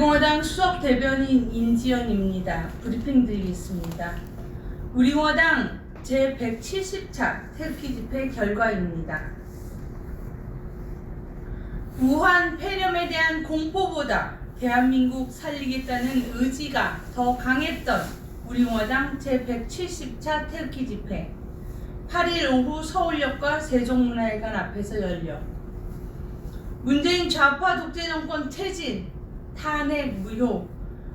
우리공화당 수석 대변인 임지연입니다. 브리핑 드리겠습니다. 우리공화당 제170차 태극기 집회 결과입니다. 우한 폐렴에 대한 공포보다 대한민국 살리겠다는 의지가 더 강했던 우리공화당 제170차 태극기 집회 8일 오후 서울역과 세종문화회관 앞에서 열려 문재인 좌파 독재 정권 퇴진, 탄핵 무효,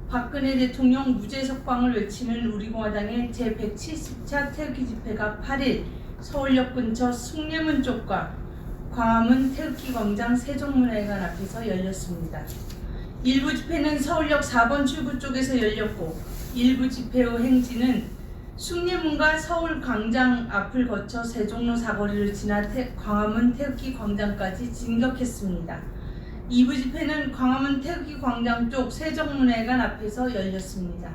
박근혜 대통령 무죄 석방을 외치는 우리공화당의 제170차 태극기 집회가 8일 서울역 근처 숭례문 쪽과 광화문 태극기 광장 세종문화회관 앞에서 열렸습니다. 일부 집회는 서울역 4번 출구 쪽에서 열렸고 일부 집회 후 행진은 숭례문과 서울 광장 앞을 거쳐 세종로 사거리를 지나 태, 광화문 태극기 광장까지 진격했습니다. 2부 집회는 광화문 태극기 광장 쪽 세종문화회관 앞에서 열렸습니다.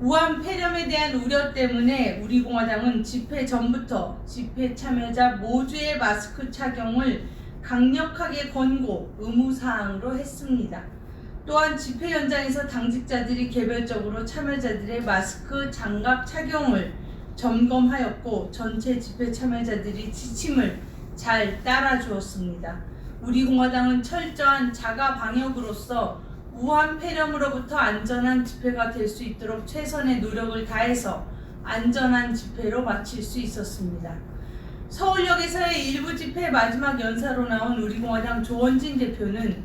우한 폐렴에 대한 우려 때문에 우리 공화당은 집회 전부터 집회 참여자 모두의 마스크 착용을 강력하게 권고 의무 사항으로 했습니다. 또한 집회 현장에서 당직자들이 개별적으로 참여자들의 마스크 장갑 착용을 점검하였고 전체 집회 참여자들이 지침을 잘 따라 주었습니다. 우리 공화당은 철저한 자가 방역으로서 우한 폐렴으로부터 안전한 집회가 될 수 있도록 최선의 노력을 다해서 안전한 집회로 마칠 수 있었습니다. 서울역에서의 일부 집회 마지막 연사로 나온 우리공화당 조원진 대표는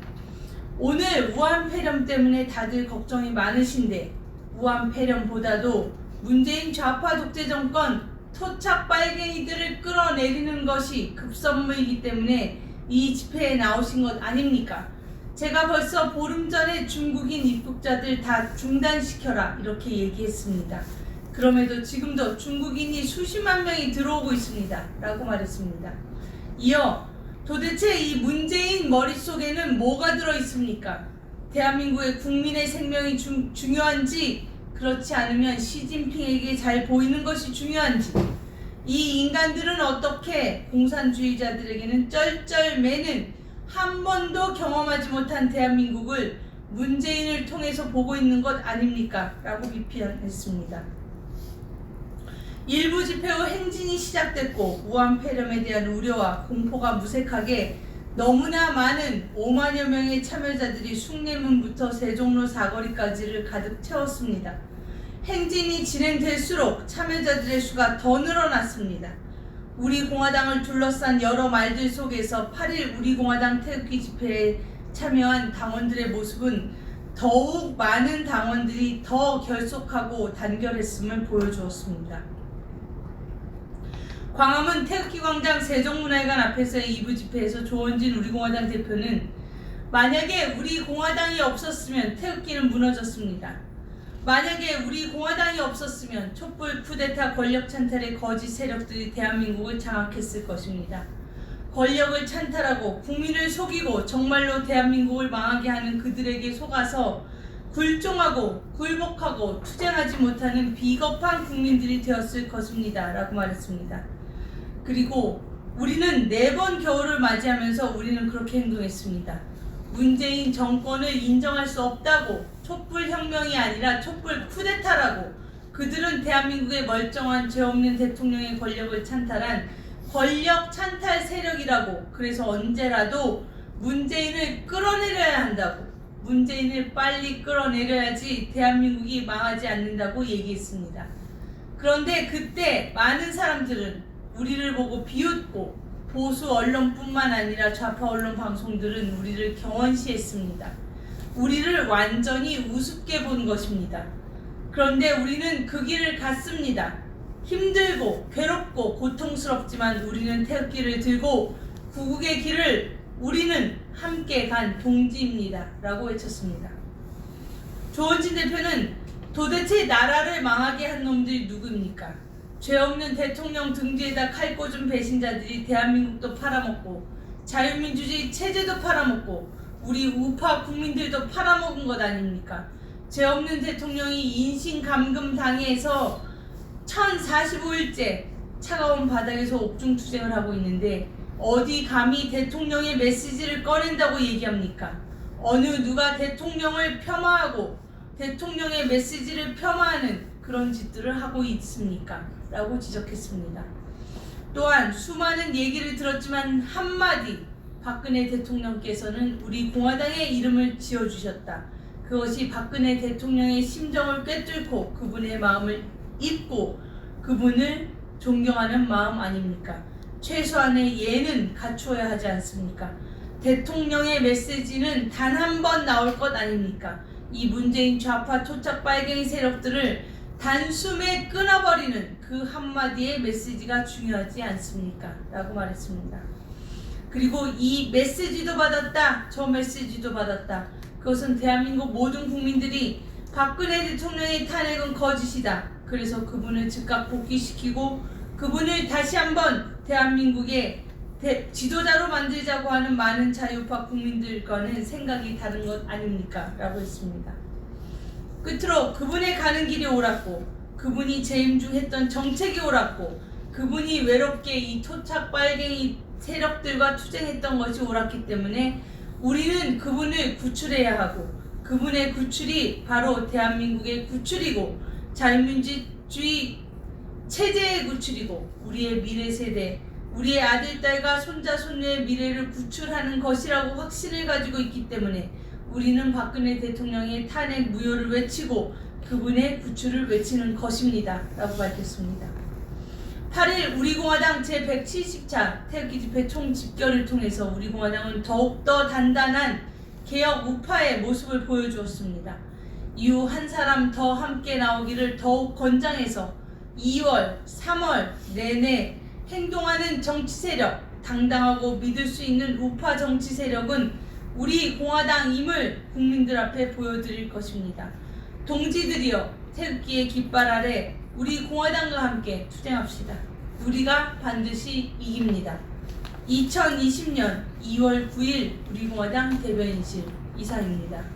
오늘 우한 폐렴 때문에 다들 걱정이 많으신데 우한 폐렴보다도 문재인 좌파 독재 정권 토착 빨갱이들을 끌어내리는 것이 급선무이기 때문에 이 집회에 나오신 것 아닙니까? 제가 벌써 보름 전에 중국인 입국자들 다 중단시켜라 이렇게 얘기했습니다. 그럼에도 지금도 중국인이 수십만 명이 들어오고 있습니다. 라고 말했습니다. 이어 도대체 이 문재인 머릿속에는 뭐가 들어 있습니까? 대한민국의 국민의 생명이 중, 중요한지 그렇지 않으면 시진핑에게 잘 보이는 것이 중요한지 이 인간들은 어떻게 공산주의자들에게는 쩔쩔매는 한 번도 경험하지 못한 대한민국을 문재인을 통해서 보고 있는 것 아닙니까? 라고 비판했습니다. 일부 집회 후 행진이 시작됐고 우한 폐렴에 대한 우려와 공포가 무색하게 너무나 많은 5만여 명의 참여자들이 숭례문부터 세종로 사거리까지를 가득 채웠습니다. 행진이 진행될수록 참여자들의 수가 더 늘어났습니다. 우리 공화당을 둘러싼 여러 말들 속에서 8일 우리 공화당 태극기 집회에 참여한 당원들의 모습은 더욱 많은 당원들이 더 결속하고 단결했음을 보여주었습니다. 광화문 태극기 광장 세종문화회관 앞에서의 2부 집회에서 조원진 우리 공화당 대표는 만약에 우리 공화당이 없었으면 태극기는 무너졌습니다. 만약에 우리 공화당이 없었으면 촛불 쿠데타 권력 찬탈의 거짓 세력들이 대한민국을 장악했을 것입니다. 권력을 찬탈하고 국민을 속이고 정말로 대한민국을 망하게 하는 그들에게 속아서 굴종하고 굴복하고 투쟁하지 못하는 비겁한 국민들이 되었을 것입니다. 라고 말했습니다. 그리고 우리는 네 번 겨울을 맞이하면서 우리는 그렇게 행동했습니다. 문재인 정권을 인정할 수 없다고 촛불 혁명이 아니라 촛불 쿠데타라고 그들은 대한민국의 멀쩡한 죄 없는 대통령의 권력을 찬탈한 권력 찬탈 세력이라고 그래서 언제라도 문재인을 끌어내려야 한다고 문재인을 빨리 끌어내려야지 대한민국이 망하지 않는다고 얘기했습니다. 그런데 그때 많은 사람들은 우리를 보고 비웃고 보수 언론뿐만 아니라 좌파 언론 방송들은 우리를 경원시했습니다. 우리를 완전히 우습게 본 것입니다. 그런데 우리는 그 길을 갔습니다. 힘들고 괴롭고 고통스럽지만 우리는 태극기를 들고 구국의 길을 우리는 함께 간 동지입니다. 라고 외쳤습니다. 조원진 대표는 도대체 나라를 망하게 한 놈들이 누굽니까? 죄 없는 대통령 등 뒤에다 칼 꽂은 배신자들이 대한민국도 팔아먹고 자유민주주의 체제도 팔아먹고 우리 우파 국민들도 팔아먹은 것 아닙니까? 죄 없는 대통령이 인신 감금 당해서 1045일째 차가운 바닥에서 옥중 투쟁을 하고 있는데 어디 감히 대통령의 메시지를 꺼낸다고 얘기합니까? 어느 누가 대통령을 폄하하고 대통령의 메시지를 폄하하는 그런 짓들을 하고 있습니까? 라고 지적했습니다. 또한 수많은 얘기를 들었지만 한마디 박근혜 대통령께서는 우리 공화당의 이름을 지어주셨다. 그것이 박근혜 대통령의 심정을 꿰뚫고 그분의 마음을 읽고 그분을 존경하는 마음 아닙니까? 최소한의 예는 갖추어야 하지 않습니까? 대통령의 메시지는 단 한 번 나올 것 아닙니까? 이 문재인 좌파 토착 빨갱이 세력들을 단숨에 끊어버리는 그 한마디의 메시지가 중요하지 않습니까? 라고 말했습니다. 그리고 이 메시지도 받았다, 저 메시지도 받았다. 그것은 대한민국 모든 국민들이 박근혜 대통령의 탄핵은 거짓이다. 그래서 그분을 즉각 복귀시키고 그분을 다시 한번 대한민국의 대- 지도자로 만들자고 하는 많은 자유파 국민들과는 생각이 다른 것 아닙니까? 라고 했습니다. 끝으로 그분의 가는 길이 옳았고 그분이 재임 중 했던 정책이 옳았고 그분이 외롭게 이 토착 빨갱이 세력들과 투쟁했던 것이 옳았기 때문에 우리는 그분을 구출해야 하고 그분의 구출이 바로 대한민국의 구출이고 자유민주주의 체제의 구출이고 우리의 미래 세대 우리의 아들 딸과 손자 손녀의 미래를 구출하는 것이라고 확신을 가지고 있기 때문에 우리는 박근혜 대통령의 탄핵 무효를 외치고 그분의 구출을 외치는 것입니다. 라고 밝혔습니다. 8일 우리공화당 제170차 태극기 집회 총 집결을 통해서 우리공화당은 더욱더 단단한 개혁 우파의 모습을 보여주었습니다. 이후 한 사람 더 함께 나오기를 더욱 권장해서 2월, 3월 내내 행동하는 정치 세력, 당당하고 믿을 수 있는 우파 정치 세력은 우리 공화당임을 국민들 앞에 보여드릴 것입니다. 동지들이여 태극기의 깃발 아래 우리 공화당과 함께 투쟁합시다. 우리가 반드시 이깁니다. 2020년 2월 9일 우리 공화당 대변인실 이상입니다.